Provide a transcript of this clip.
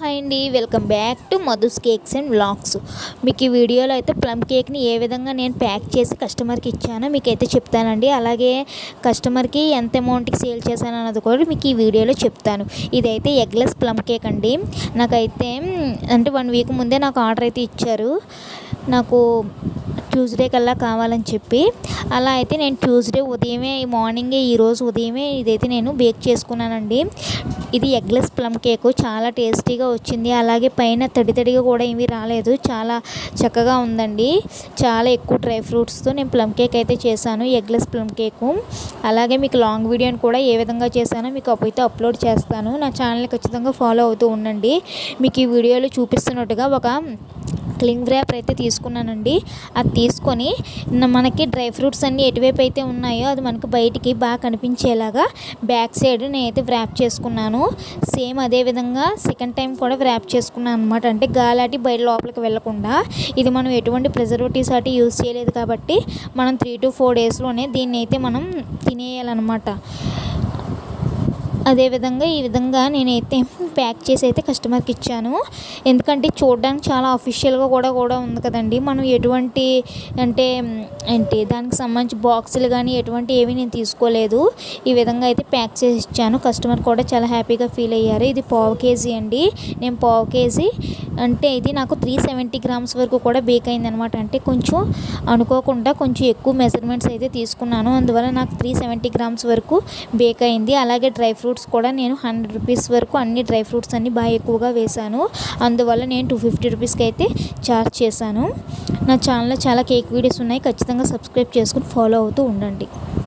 Hi అండి welcome back to Madhu's cakes and blogs మీకు ఈ వీడియోలో అయితే ప్లమ్ కేక్ని ఏ విధంగా నేను ప్యాక్ చేసి కస్టమర్కి ఇచ్చానో మీకు అయితే చెప్తానండి. అలాగే కస్టమర్కి ఎంత అమౌంట్కి సేల్ చేశాను అన్నది కూడా మీకు ఈ వీడియోలో చెప్తాను. ఇదైతే ఎగ్లెస్ ప్లమ్ కేక్ అండి. నాకైతే అంటే వన్ వీక్ ముందే నాకు ఆర్డర్ అయితే ఇచ్చారు. నాకు ట్యూస్డే కల్లా కావాలని చెప్పి అలా అయితే నేను ట్యూస్డే ఉదయమే మార్నింగే ఈరోజు ఉదయమే ఇదైతే నేను బేక్ చేసుకున్నానండి. ఇది ఎగ్లెస్ ప్లమ్ కేక్ చాలా టేస్టీగా వచ్చింది. అలాగే పైన తడి తడిగా కూడా ఏమీ రాలేదు. చాలా చక్కగా ఉందండి. చాలా ఎక్కువ డ్రై ఫ్రూట్స్తో నేను ప్లమ్ కేక్ అయితే చేశాను ఎగ్లెస్ ప్లమ్ కేకు అలాగే మీకు లాంగ్ వీడియోని కూడా ఏ విధంగా చేశానో మీకు అప్పుడైతే అప్లోడ్ చేస్తాను. నా ఛానల్ని ఖచ్చితంగా ఫాలో అవుతూ ఉండండి. మీకు ఈ వీడియోలో చూపిస్తున్నట్టుగా ఒక క్లింగ్ ర్యాప్ అయితే తీసుకున్నానండి. అది తీసుకొని మనకి డ్రై ఫ్రూట్స్ అన్నీ ఎటువైపు అయితే ఉన్నాయో అది మనకి బయటికి బాగా కనిపించేలాగా బ్యాక్ సైడ్ నేనైతే వ్రాప్ చేసుకున్నాను. సేమ్ అదే విధంగా సెకండ్ టైం కూడా వ్రాప్ చేసుకున్నాను అనమాట అంటే గాలాటి బయట లోపలికి వెళ్ళకుండా. ఇది మనం ఎటువంటి ప్రిజర్వేటివ్స్ అటు యూజ్ చేయలేదు కాబట్టి మనం త్రీ టు ఫోర్ డేస్లోనే దీన్ని అయితే మనం తినేయాలన్నమాట. అదేవిధంగా ఈ విధంగా నేనైతే ప్యాక్ చేసి అయితే కస్టమర్కి ఇచ్చాను. ఎందుకంటే చూడడానికి చాలా అఫీషియల్గా కూడా కూడా ఉంది కదండి. మనం ఎటువంటి అంటే ఏంటి దానికి సంబంధించి బాక్సులు కానీ ఎటువంటి ఏవి నేను తీసుకోలేదు. ఈ విధంగా అయితే ప్యాక్ చేసి ఇచ్చాను. కస్టమర్ కూడా చాలా హ్యాపీగా ఫీల్ అయ్యారు. ఇది పావు కేజీ అండి. నేను పావు కేజీ అంటే ఇది నాకు త్రీ సెవెంటీ గ్రామ్స్ వరకు కూడా బేక్ అయింది అనమాట అంటే కొంచెం అనుకోకుండా కొంచెం ఎక్కువ మెజర్మెంట్స్ అయితే తీసుకున్నాను. అందువల్ల నాకు త్రీ సెవెంటీ గ్రామ్స్ వరకు బేక్ అయింది. అలాగే డ్రై ఫ్రూట్స్ కూడా నేను హండ్రెడ్ రూపీస్ వరకు అన్ని డ్రై ఫ్రూట్స్ అన్ని బాగా ఎక్కువగా వేశాను. అందువల్ల నేను టూ ఫిఫ్టీ రూపీస్కి అయితే చార్జ్ చేశాను. నా ఛానల్లో చాలా కేక్ వీడియోస్ ఉన్నాయి. ఖచ్చితంగా సబ్స్క్రైబ్ చేసుకుని ఫాలో అవుతూ ఉండండి.